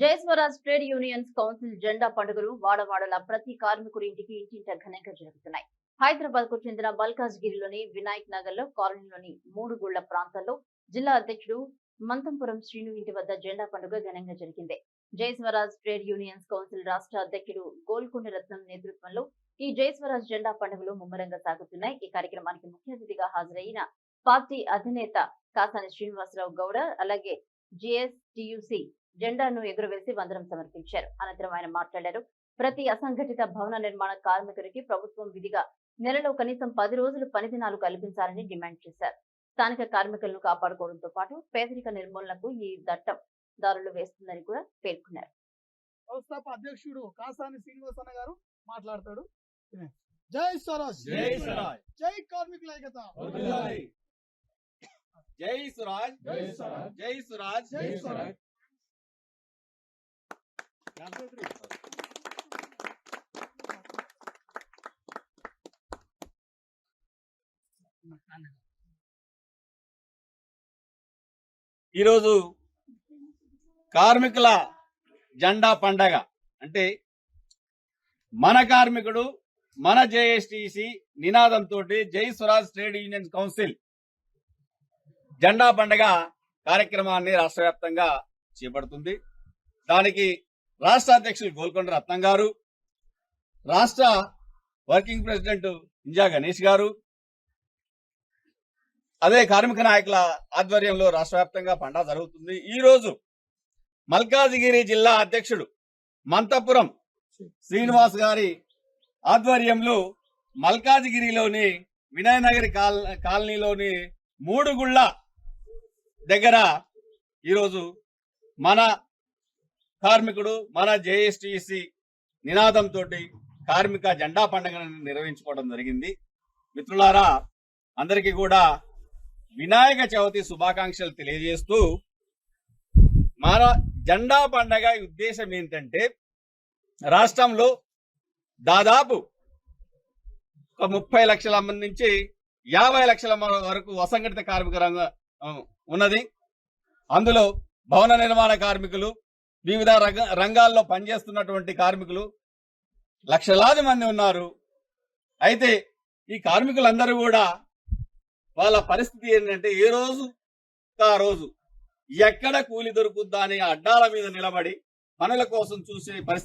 Jai Swaraj trade unions council జెండా పండుగలు వాడవాడల ప్రతి కార్మికుడి ఇంటికి ఇంటింట ఘనంగా జరుగుతున్నాయి. హైదరాబాద్కు చెందిన మల్కాజ్ గిరిలోని వినాయక్ నగర్లో కాలనీలోని మూడు గుళ్ళ ప్రాంతాల్లో జిల్లా అధ్యక్షుడు మంతంపురం శ్రీను ఇంటి వద్ద జెండా పండుగ ఘనంగా జరిగింది. జయస్వరాజ్ ట్రేడ్ యూనియన్స్ కౌన్సిల్ రాష్ట్ర అధ్యక్షుడు గోల్కొండ రత్నం నేతృత్వంలో ఈ జయస్వరాజ్ జెండా పండుగలు ముమ్మరంగా సాగుతున్నాయి. ఈ కార్యక్రమానికి ముఖ్య అతిథిగా హాజరైన పార్టీ అధినేత కాసాని శ్రీనివాసరావు గౌడ అలాగే జిఎస్టియుసి జెండాను ఎగురవేసి వందనం సమర్పించారు. అనంతరం ఆయన మాట్లాడారు. ప్రతి అసంఘటిత భవన నిర్మాణ కార్మికుడికి ప్రభుత్వం విధిగా నెలలో కనీసం పది రోజులు పని దినాలు కల్పించాలని డిమాండ్ చేశారు. స్థానిక కార్మికులను కాపాడుకోవడంతో పాటు పేదరిక నిర్మూలనకు ఈ దట్టం దారులు వేస్తుందని కూడా పేర్కొన్నారు. వ్యవస్థాప అధ్యక్షుడు కాసాని శ్రీనివాసన్న గారు మాట్లాడతాడు. జై స్వరాజ్. జై కార్మికుల ఐక్యత. జై స్వరాజ్ జై స్వరాజ్. జై స్వరాజ్ జై స్వరాజ్. ఈరోజు కార్మికుల జెండా పండగ అంటే మన కార్మికుడు మన జేఎస్టిసి నినాదంతో జై స్వరాజ్ ట్రేడ్ యూనియన్ కౌన్సిల్ జెండా పండగ కార్యక్రమాన్ని రాష్ట్ర వ్యాప్తంగా చేపడుతుంది. దానికి రాష్ట్ర అధ్యక్షులు గోల్కొండ రత్నం గారు రాష్ట్ర వర్కింగ్ ప్రెసిడెంట్ ఇంజా గణేష్ గారు అదే కార్మిక నాయకుల ఆధ్వర్యంలో రాష్ట్ర వ్యాప్తంగా జరుగుతుంది. ఈ రోజు మల్కాజిగిరి జిల్లా అధ్యక్షుడు మంతపురం శ్రీనివాస్ గారి ఆధ్వర్యంలో మల్కాజిగిరిలోని వినయనగరి కాల్ కాలనీలోని మూడుగుళ్ళ దగ్గర ఈరోజు మన కార్మికుడు మన జేఎస్టిసి నినాదంతో కార్మిక జెండా పండుగను నిర్వహించుకోవడం జరిగింది. మిత్రులారా అందరికీ కూడా వినాయక చవితి శుభాకాంక్షలు తెలియజేస్తూ మన జెండా పండగ ఉద్దేశం ఏంటంటే రాష్ట్రంలో దాదాపు ఒక ముప్పై లక్షల మంది నుంచి యాభై లక్షల వరకు అసంఘటిత కార్మిక రంగం ఉన్నది. అందులో భవన నిర్మాణ కార్మికులు వివిధ రంగాల్లో పనిచేస్తున్నటువంటి కార్మికులు లక్షలాది మంది ఉన్నారు. అయితే ఈ కార్మికులందరూ కూడా వాళ్ళ పరిస్థితి ఏంటంటే ఏ రోజు ఆ రోజు ఎక్కడ కూలి దొరుకుద్దా అని అడ్డాల మీద నిలబడి పనుల కోసం చూసే పరిస్థితి